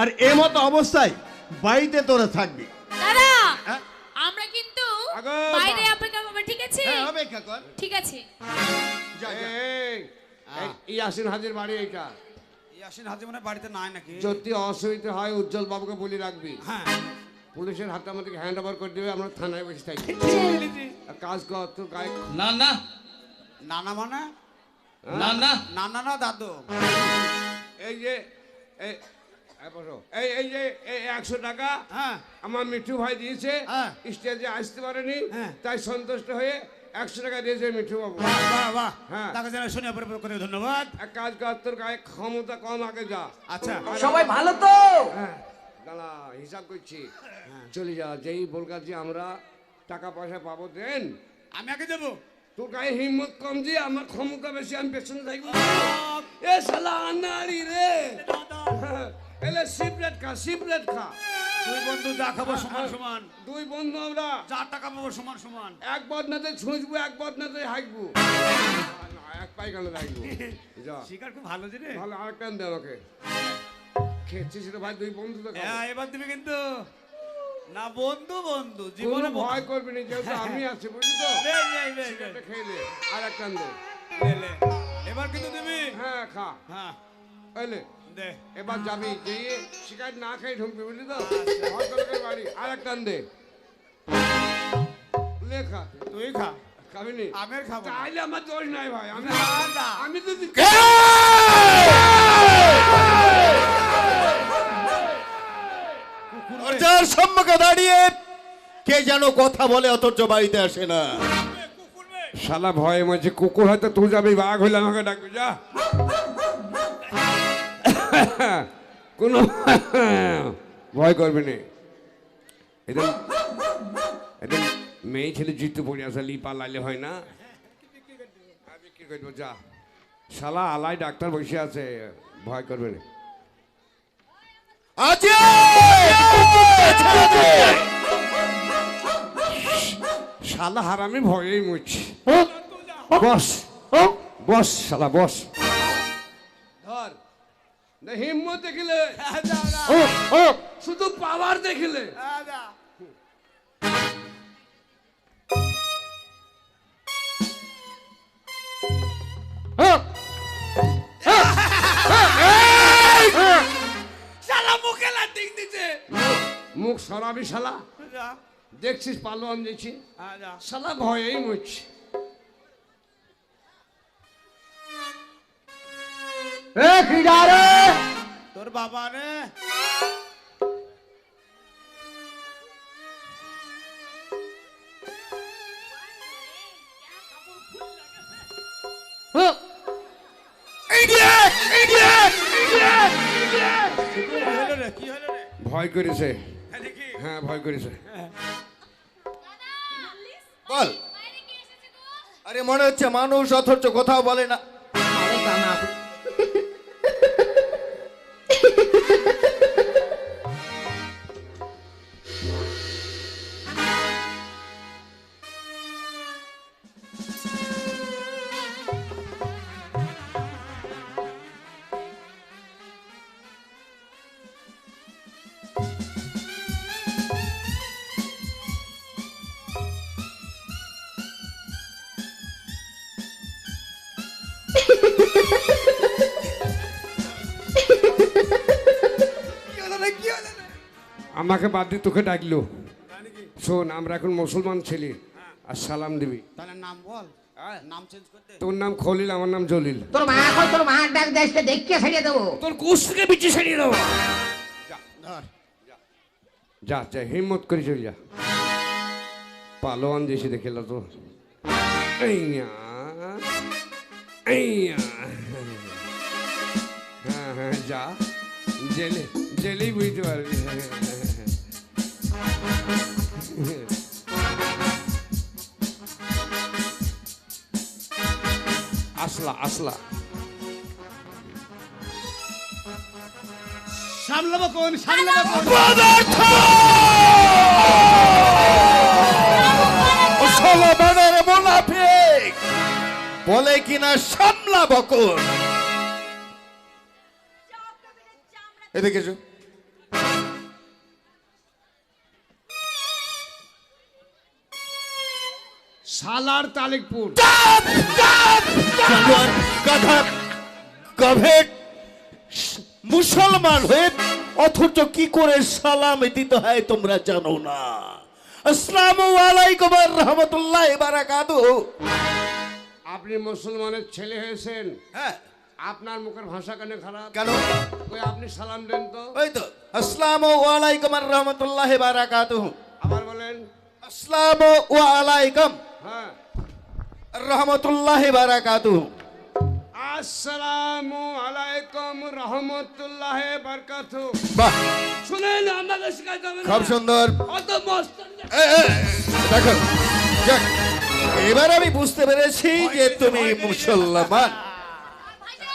আর এ মতো অবস্থায় বাড়িতে তোরা থাকবি। দাদা হ্যাঁ? আমরা কিন্তু বাইরে অপেক্ষা করব ঠিক আছে? হ্যাঁ অপেক্ষা কর। ঠিক আছে। যা, যা। এই, ইয়াসিন হাজির বাড়ি এইটা। ইয়াসিন হাজি মনে হয় বাড়িতে নাই নাকি? যদি অসুবিধা হয় উজ্জ্বল বাবুকে বলে রাখবি। হ্যাঁ। পুলিশের হাতে আমাদেরকে হ্যান্ড ওভার করে দেবে আমরা থানায় বসে থাকি। আর কাজ কর তোর গায়ে না না নানা মানে? না না নানা না দাদু। এই যে এই এই বসো। এই এই যে এই একশো টাকা হ্যাঁ। আমার মিঠু ভাই দিয়েছে। হ্যাঁ। স্টেজে আসতে পারেনি হ্যাঁ। তাই সন্তুষ্ট হয়ে একশো টাকা দিয়েছে মিঠু বাবু। বাহ বাহ বাহ। হ্যাঁ। তাকে শুনে ধন্যবাদ। এক কাজ কর তোর গায়ে ক্ষমতা কম আগে যা। আচ্ছা। সবাই ভালো তো? হ্যাঁ। দাঁড়া হিসাব করছি। চলে যা যেই বলকাছি আমরা টাকা পয়সা পাবো দেন। আমি আগে যাব তোর গায়ে হিম্মত কম যে আমার ক্ষমতা বেশি আমি পেছনে থাকব। এ শালা আনাড়ি রে। হ্যাঁ, এলে সিপ্রেট খা সিপ্রেট খা। দুই বন্ধু যা খাব সমান সমান। দুই বন্ধু আমরা। যা টাকা পাবো সমান সমান। এক বদনাতে ছুঁচবো এক বদনাতে হাঁকবো। এক পায়খানা থাকব যা। শিকার খুব ভালো যে ভালো ভালো আরেকটা দে আমাকে খেয়েছিস রে ভাই দুই বন্ধু তো হ্যাঁ এবার তুমি কিন্তু না বন্ধু বন্ধু জীবনে ভয় করবি না যেহেতু আমি আছি বুঝলি তো? লে, লে, লে, লে, এটা খেয়ে নে আর একটা দে। এবার কিন্তু তুমি হ্যাঁ খা। হ্যাঁ। এলে দে। এবার যাবি যে শিকার না খাই ঢুকবি বুঝলি তো? বাড়ি। আর একটা দে। লেখা তুই খা। খাবি নি। আমি আর খাব তাইলে আমার দোষ নাই ভাই আমি। আমি তো দরজার সম্মুখে দাঁড়িয়ে কে যেন কথা বলে অথচ বাড়িতে আসে না। শালা ভয়ে মাঝে কুকুর হয়তো তুই যাবি বাঘ হইলে আমাকে ডাকবি যা। কোনো ভয় করবে না। এদের এদের মেয়ে ছেলে জিতু পড়ে আসে লিপা লাইলে হয় না। আমি কি করব যা। শালা আলাই ডাক্তার বসে আছে ভয় করবে না। শালা হারামি ভয়েই মুছি বস। বস শালা বস। না হিম্মত দেখিলে। শুধু পাওয়ার দেখিলে। শালা মুখে লাটিং দিছে। মুখ সরাবি শালা। দেখছিস পালোয়ান দিচ্ছি শালা ভয়েই মুছি তোর বাবা রে। কি হলো রে কি হলো রে? ভয় করেছে। হ্যাঁ, হ্যাঁ ভয় করেছে। বল। আরে মনে হচ্ছে মানুষ অথচ কোথাও বলে না। আমাকে বাদ দিয়ে তোকে ডাকলো। শোন আমরা এখন মুসলমান ছেলে। আর সালাম দিবি। তাহলে নাম বল। তোর নাম খলিল আমার নাম জলিল। তোর মা কই তোর মা ডাক ছাড়িয়ে দেবো। তোর কুশ থেকে বিচি সারিয়ে দেবো। যা। যা। হিম্মত করে চল যা। পালোয়ান দেশে দেখে তো। এইয়া এইয়া হ্যাঁ হ্যাঁ যা। জেলে জেলেই বুঝতে পারবি। আসলা আসলা। সামলাবো কোন সামলাবো কোন? মুনাফিক বলে এদিকে সালার তালিকপুর। গভেট মুসলমান হয়ে অথচ কি করে সালাম দিতে হয় তোমরা জানো না। আসসালামু আলাইকুম রহমতুল্লাহ বারাকাতু আপনি মুসলমানের ছেলে হয়েছেন। হ্যাঁ। আপনার মুখের ভাষা কেন খারাপ? কেন? ওই আপনি সালাম দেন তো। ওই তো আসসালামু আলাইকুম রহমতুল্লাহ বারাকাতু আবার বলেন। আসসালামু আলাইকুম। হ্যাঁ। রহমতুল্লাহ বারাকাতু। আসসালামু আলাইকুম রহমতুল্লাহ বরকাত। বাহ। শুনেন আমাকে শিখাইতে হবে খুব সুন্দর। অত মস্ত দেখো যাক, এবার আমি বুঝতে পেরেছি যে তুমি মুসলমান।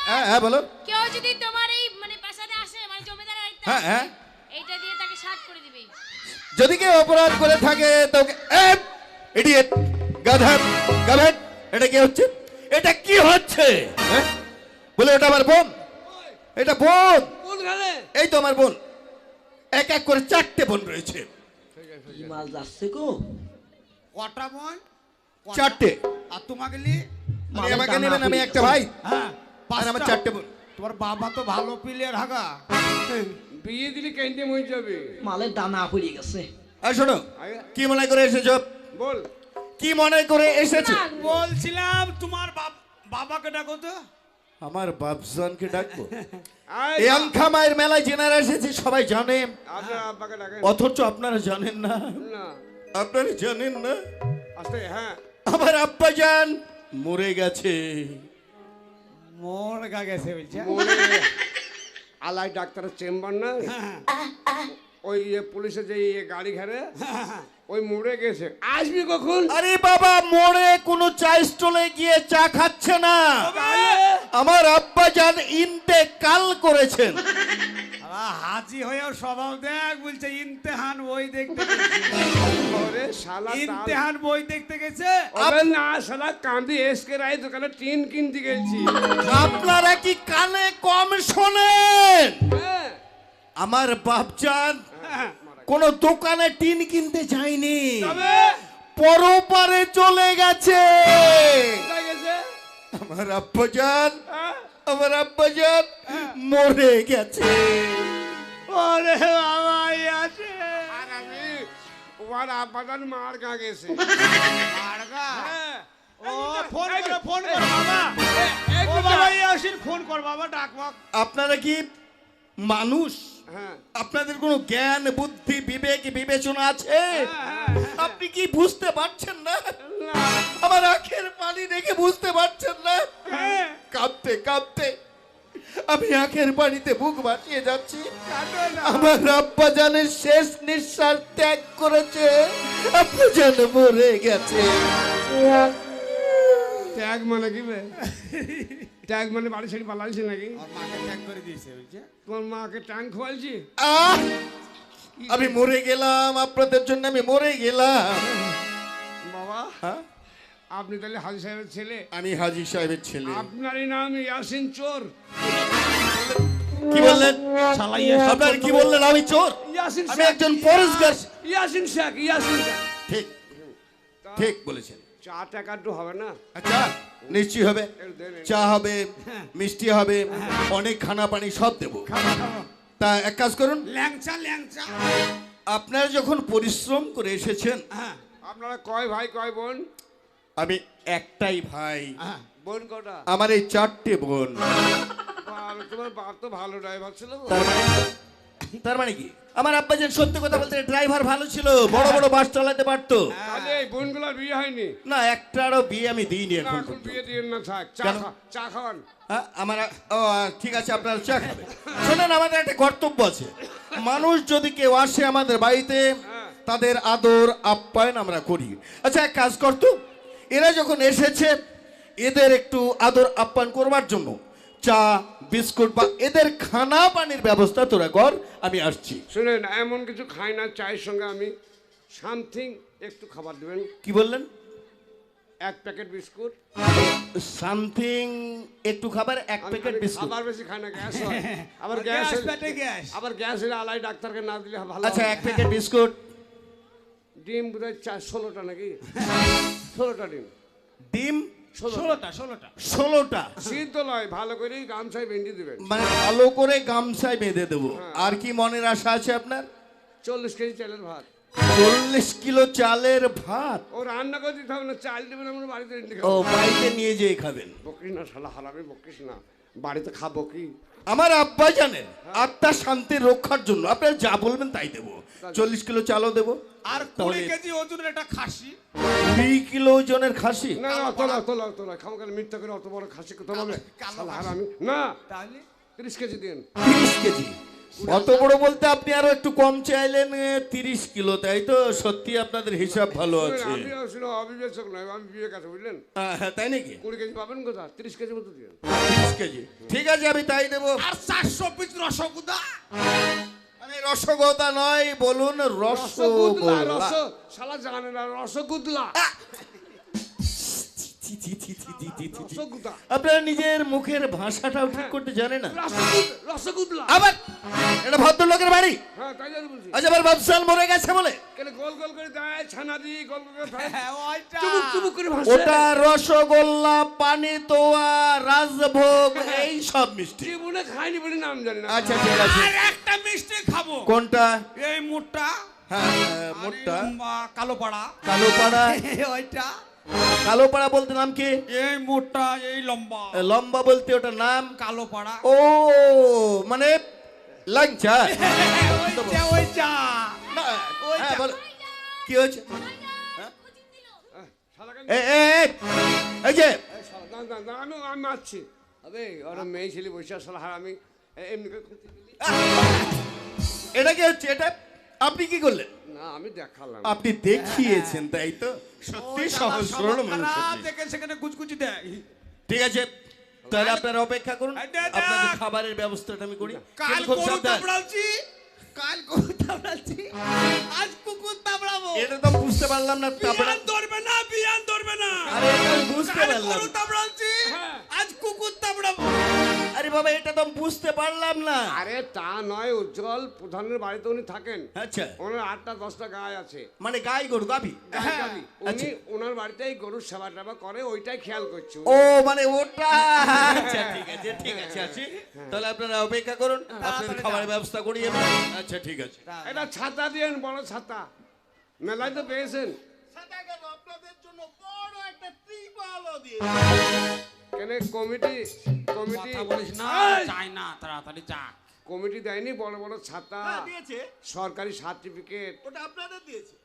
হ্যাঁ হ্যাঁ বলো। কেউ যদি তোমার এই মানে পেশাতে আসে মানে জমিদার হ্যাঁ, হ্যাঁ। এইটা দিয়ে তাকে করে দিবে। যদি কেউ অপরাধ করে থাকে তো ইডিয়েট গাধা গাভেট এটা কি হচ্ছে? এটা কি হচ্ছে? হ্যাঁ? বলে এটা আমার বোন। এটা বোন। এই তো আমার বোন। এক এক করে চারটে বোন রয়েছে। মাল যাচ্ছে গো? কটা বোন? চারটে। আর তোমাকে লি আমাকে নেবেন আমি একটা ভাই। হ্যাঁ আর আমার চারটে বোন। তোমার বাবা তো ভালো প্লেয়ার হাগা বিয়ে দিলে কেন্দ্রে হয়ে যাবে। মালের দানা পড়ে গেছে। আর শোনো কি মনে করে এসেছ? বল। কি মনে করে এসেছে? বলছিলাম। তোমার বাপ- বাবাকে ডাকো তো। আমার বাপজনকে ডাকবো? আয় এই আংখা মায়ের মেলায় জেনারা এসেছে সবাই জানে। অথচ আপনারা জানেন না। না। আপনারা জানেন না? হ্যাঁ। আমার আব্বা যান মরে গেছে। মোর গা গেছে বলছে। আলাই ডাক্তারের চেম্বার না? হ্যাঁ, ওই ইয়ে পুলিশের যে ইয়ে গাড়ি ঘেরে ওই মরে গেছে। আসবি কখন? আরে বাবা মরে কোনো চা স্টলে গিয়ে চা খাচ্ছে না। আমার আব্বা যান ইনতে কাল করেছেন। আবার হাজি হয়েও স্বভাব দেখ বলছে ইমতেহান বই দেখতে ইমতেহান বই দেখতে গেছে? না শালা কান্দি এসকে রাই দোকানে টিন কিনতে গেছি। আপনারা কি কানে কম শোনেন? হ্যাঁ। আমার বাপজান হ্যাঁ। কোন দোকানে টিন কিনতে যায়নি। পরপারে চলে গেছে। আমার আব্বাজান হ্যাঁ? আমার আব্বাজান মরে গেছে। ওরে বাবা আছে আর আমি ওর আব্বাজান মার গা আপনারা কি মানুষ হ্যাঁ। আপনাদের কোনো জ্ঞান বুদ্ধি বিবেক বিবেচনা আছে? আপনি কি বুঝতে পারছেন না? আমার আখের পানি দেখে বুঝতে পারছেন না? কাঁদতে কাঁদতে আমি আখের পানিতে বুক ভাসিয়ে যাচ্ছি। আমার আব্বা জানের শেষ নিঃশ্বাস ত্যাগ করেছে। আব্বা জান মরে গেছে। ট্যাগ মানে কি ট্যাগ মানে বাড়ি ছেড়ে পালাইছি নাকি? মাকে ট্যাগ করে দিয়েছে তোমার মাকে ট্যাঙ্ক খোয়ালছি আমি মরে গেলাম আপনাদের জন্য আমি মরে গেলাম। বাবা হ্যাঁ? আপনি তাহলে হাজি সাহেবের ছেলে? আমি হাজি সাহেবের ছেলে। আপনারই নাম ইয়াসিন চোর। কি বললেন? আপনার কি বললেন? আমি চোর? ইয়াসিন আমি একজন পরেশগার। ইয়াসিন শেখ ইয়াসিন শেখ। ঠিক ঠিক বলেছেন। চা টাকা একটু হবে না? আচ্ছা। নিশ্চয়ই হবে। চা হবে মিষ্টি হবে অনেক খানা পানি সব দেবো। তা এক কাজ করুন। ল্যাংচা ল্যাংচা। আপনারা যখন পরিশ্রম করে এসেছেন হ্যাঁ। আপনারা কয় ভাই কয় বোন? আমি একটাই ভাই। হ্যাঁ। বোন কটা? আমার এই চারটে বোন। তোমার বাপ তো ভালো ড্রাইভার ছিল। তার মানে কি? আমার আব্বা যেন সত্যি কথা বলতে ড্রাইভার ভালো ছিল বড় বড় বাস চালাতে পারতো। তাহলে এই বোনগুলোর বিয়ে হয়নি। না একটারও বিয়ে আমি দিইনি এখন এখন বিয়ে দিয়ে না থাক। চা কেন? খা- চা খাওয়ান। হ্যাঁ, আমার ও ঠিক আছে আপনার চা খাবেন। শোনেন আমাদের একটা কর্তব্য আছে। মানুষ যদি কেউ আসে আমাদের বাড়িতে তাদের আদর আপ্যায়ন আমরা করি। আচ্ছা এক কাজ করতো এরা যখন এসেছে এদের একটু আদর আপ্যায়ন করবার জন্য চা বিস্কুট বা এদের খানা পানির ব্যবস্থা তোরা কর আমি আসছি। শুনেন এমন কিছু খাই না চায়ের সঙ্গে আমি সামথিং একটু খাবার দেবেন। কি বললেন? এক প্যাকেট বিস্কুট। সামথিং একটু খাবার এক প্যাকেট বিস্কুট। খাবার বেশি খাই না গ্যাস হয়। আবার গ্যাস, পেটে গ্যাস। আবার গ্যাস হলে আলাই ডাক্তারকে না দিলে ভালো আচ্ছা এক প্যাকেট বিস্কুট। ডিম বোধ হয় চার ষোলোটা নাকি? ষোলোটা ডিম। ডিম ষোলোটা। ষোলোটা ষোলোটা। সিদ্ধ নয় ভালো করে গামছায় বেঁধে দেবেন। মানে ভালো করে গামছায় বেঁধে দেবো। আর কি মনের আশা আছে আপনার? চল্লিশ কেজি চালের ভাত। চল্লিশ কিলো চালের ভাত? ও রান্না করে দিতে হবে না চাল দেবেন আমরা বাড়িতে ও বাড়িতে নিয়ে যেয়ে খাবেন। না শালা না। বাড়িতে খাব কি আমার আব্বা জানেন আত্মা শান্তি রক্ষার জন্য। আপনারা যা বলবেন তাই দেবো। চল্লিশ কিলো চালও দেবো। আর কুড়ি কেজি ওজনের একটা খাসি? কুড়ি কিলো ওজনের খাসি? না না তোলা তোলা তোলা। খাও কেন মিথ্যা করে অত বড় খাসি কোথাও হবে না তাহলে? তিরিশ কেজি দিন। তিরিশ কেজি? অত বড় বলতে আপনি আরও একটু কম চাইলেন তিরিশ কিলো তাই তো? সত্যি আপনাদের হিসাব ভালো আছে। আমি আসলে অবিবেচক নয় আমি বিবেক আছে বুঝলেন? হ্যাঁ, তাই নাকি? কুড়ি কেজি পাবেন কোথা তিরিশ কেজি মতো তিরিশ কেজি। ঠিক আছে আমি তাই দেবো। আর চারশো পিস রসগুদা মানে রসগোল্লা নয় বলুন রসগোল্লা রস শালা জানে না রসগুদলা আপনারা নিজের মুখের ভাষাটাও ঠিক করতে জানে না। রসগুদলা আবার এটা ভদ্রলোকের বাড়ি? হ্যাঁ আজ আবার বাবসাল মরে গেছে বলে। কেন গোল গোল করে দেয় ছানা দিয়ে গোল গোল করে দেয়? হ্যাঁ, ওটা রসগোল্লা পানি তোয়া রাজভোগ এই সব মিষ্টি। জীবনে খাইনি বলে নাম জানি না। আচ্ছা ঠিক আছে। আর একটা মিষ্টি খাব। কোনটা? এই মুটটা। হ্যাঁ হ্যাঁ, মোটটা কালো পাড়া কালো পাড়া ওইটা। কালো পাড়া বলতে নাম কি? এই মোটটা এই লম্বা। লম্বা বলতে ওটার নাম? কালো পাড়া ও মানে লাঞ্চা হ্যাঁ, বলো। কি হয়েছে? এই যে। আমি আমি আবে ওরা মেয়ে ছেলে বসে হারামি। এ- এমনি। এটা কি হচ্ছে? এটা আপনি কি করলেন? না আমি দেখালাম। আপনি দেখিয়েছেন তাই তো? সত্যি সহজ সরল মানুষ থেকে সেখানে কুচকুচি দেয়। ঠিক আছে তাহলে আপনারা অপেক্ষা করুন। আপনাদের খাবারের ব্যবস্থাটা আমি করি। কাল গরু। কাল আজ কুকুর তাবড়াবো। এটা তো বুঝতে পারলাম না ধরবে না বিয়ান ধরবে না। আরে এটা বুঝতে পারলাম। গরু হ্যাঁ। আজ কুকুর তাবড়াবো। আরে বাবা এটা তো বুঝতে পারলাম না। আরে তা নয় উজ্জ্বল প্রধানের বাড়িতে উনি থাকেন। আচ্ছা। ওনার আটটা দশটা গায়ে আছে। মানে গাই গরু গাবি গাই উনি আচ্ছা। ওনার বাড়িতেই গরুর সেবা টেবা করে ওইটাই খেয়াল করছে ও মানে ওটা? আচ্ছা ঠিক আছে ঠিক আছে আছি। তাহলে আপনারা অপেক্ষা করুন আপনাদের খাবারের ব্যবস্থা করি আমি আচ্ছা ঠিক আছে। এটা ছাতা দিয়েন বড় ছাতা। মেলায় তো পেয়েছেন। আপনাদের জন্য বড় একটা ত্রিপালও দিয়ে কেন কমিটি কমিটি বলিস না চাই না তাড়াতাড়ি যা কমিটি দেয়নি বড় বড় ছাতা হ্যাঁ, দিয়েছে। সরকারি সার্টিফিকেট। ওটা আপনাদের দিয়েছে।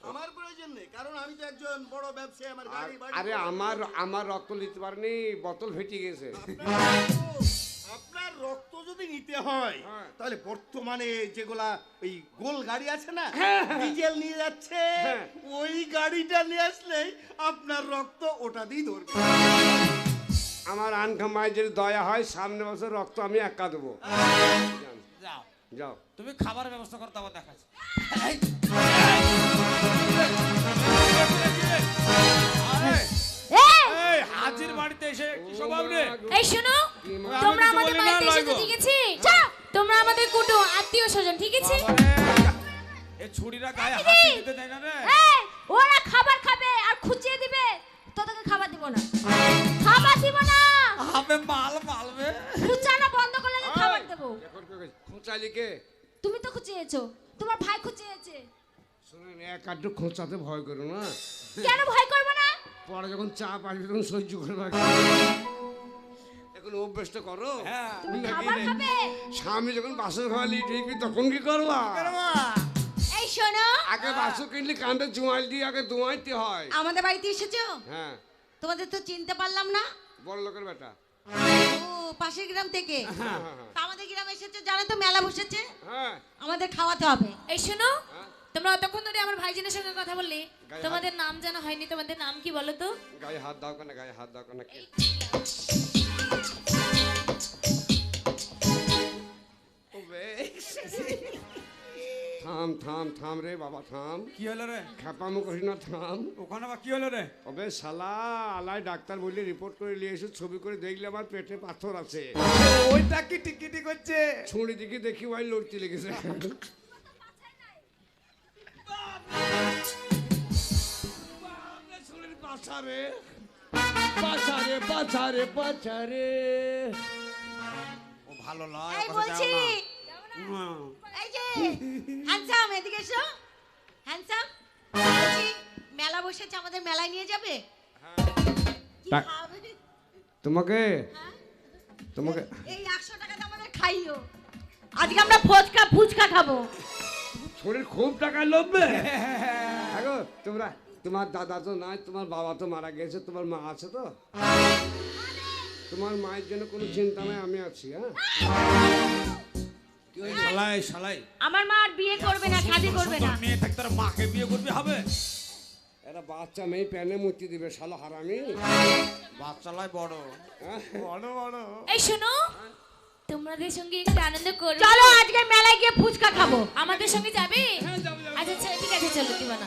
আমার প্রয়োজন নেই কারণ আমি তো একজন বড় ব্যবসায়ী আমার গাড়ি বাড়ি আরে আমার আমার রক্ত নিতে পারেনি বোতল ফেটে গেছে। আপনার রক্ত যদি নিতে হয় হ্যাঁ। তাহলে বর্তমানে যেগুলা ওই গোল গাড়ি আছে না হ্যাঁ, ডিজেল নিয়ে যাচ্ছে। ওই গাড়িটা নিয়ে আসলেই আপনার রক্ত ওটা দিয়ে ধরবে। আমার আনখামায় যদি দয়া হয় সামনে বছর রক্ত আমি একা দেবো। যাও। যাও। তুমি খাবার ব্যবস্থা করতে আবার দেখাচ্ছি। এই! হাজির বাড়িতে এসে কি স্বভাব রে? এই শোনো তোমরা আমাদের বাড়িতে এসেছ ঠিক আছে? তোমরা আমাদের কুটুম আত্মীয় স্বজন ঠিক আছে? বাবারে, এই ছুরিরা গায়ে হাতে দিতে দেয় না রে? ওরা খাবার খাবে আর খুঁচিয়ে দিবে তোদেরকে খাবার দিব খাবার দিব না। হবে মাল মালবে। খুচানো বন্ধ করলে না খাবার দেবো। এখন খোঁচালি কে তুমি তো খুঁচিয়েছো তোমার ভাই খুঁচিয়েছে। শুনুন এক আধটু খোঁচাতে ভয় করো না। কেন ভয় করব না? পরে যখন চাপ আসবে তখন সহ্য করবে এখন অভ্যেসটা করো। হ্যাঁ। তুমি খাবার খাবে? স্বামী যখন বাসন খাওয়া লিটবি তখন কি করবা? এই শোনো। আগে বাসন কিনলে কান্দে জুয়াইল দিয়ে আগে দোয়াইতে হয়। আমাদের বাড়িতে এসেছ? হ্যাঁ। তোমাদের তো চিনতে পারলাম না। বড় লোকের বেটা। পাশের গ্রাম থেকে। হ্যাঁ হ্যাঁ তা আমাদের গ্রামে এসেছে? জানো তো মেলা বসেছে। হ্যাঁ। আমাদের খাওয়াতে হবে। এই শোনো হ্যাঁ। তোমরা অতক্ষণ ধরে আমার ভাইজানের সঙ্গে কথা বললে তোমাদের নাম জানা হয়নি তোমাদের নাম কি বলো তো? গায়ে হাত দাও কেন গায়ে হাত দাও কেন কে? ওবে। থাম থাম থাম রে বাবা থাম। কি হলো রে? খেপামো করি না থাম। ওখানে বা কি হলো রে? ওবে শালা আলাই ডাক্তার বলে রিপোর্ট করে নিয়ে এসে ছবি করে দেখলে আমার পেটে পাথর আছে। ওইটা কি টিকিটি করছে? ছুঁড়ি দিকে দেখি ওই লড়তে লেগেছে। পাছারে পাছারে পাছারে পাছারে ও ভালো বলছি। যে হ্যান্ডসাম এদিকে এসো। হ্যান্ডসাম মেলা বসেছে আমাদের মেলায় নিয়ে যাবে? কি খাবে? তোমাকে তোমাকে এই একশো টাকাতে আমাদের খাইও। আজকে আমরা ফুচকা ফুচকা খাব। শরীর খুব টাকা লোভবে আগো তোমরা তোমার দাদা তো নাই তোমার বাবা তো মারা গেছে তোমার মা আছে তো? তোমার মায়ের জন্য কোনো চিন্তা নাই আমি আছি হ্যাঁ? শালাই শালাই। আমার মা আর বিয়ে করবে না শাদি করবে না। মেয়ে থাকতে তোর মাকে বিয়ে করবে হবে? এরা বাচ্চা মেয়ে প্যানে মুক্তি দিবে শালা হারামি। বাচ্চালাই বড়। হ্যাঁ? বড় বড়। এই শোনো তোমাদের সঙ্গে একটু আনন্দ করব। চলো আজকে মেলায় গিয়ে ফুচকা খাব। আমাদের সঙ্গে যাবে? আচ্ছা আচ্ছা ঠিক আছে চলো দিবানা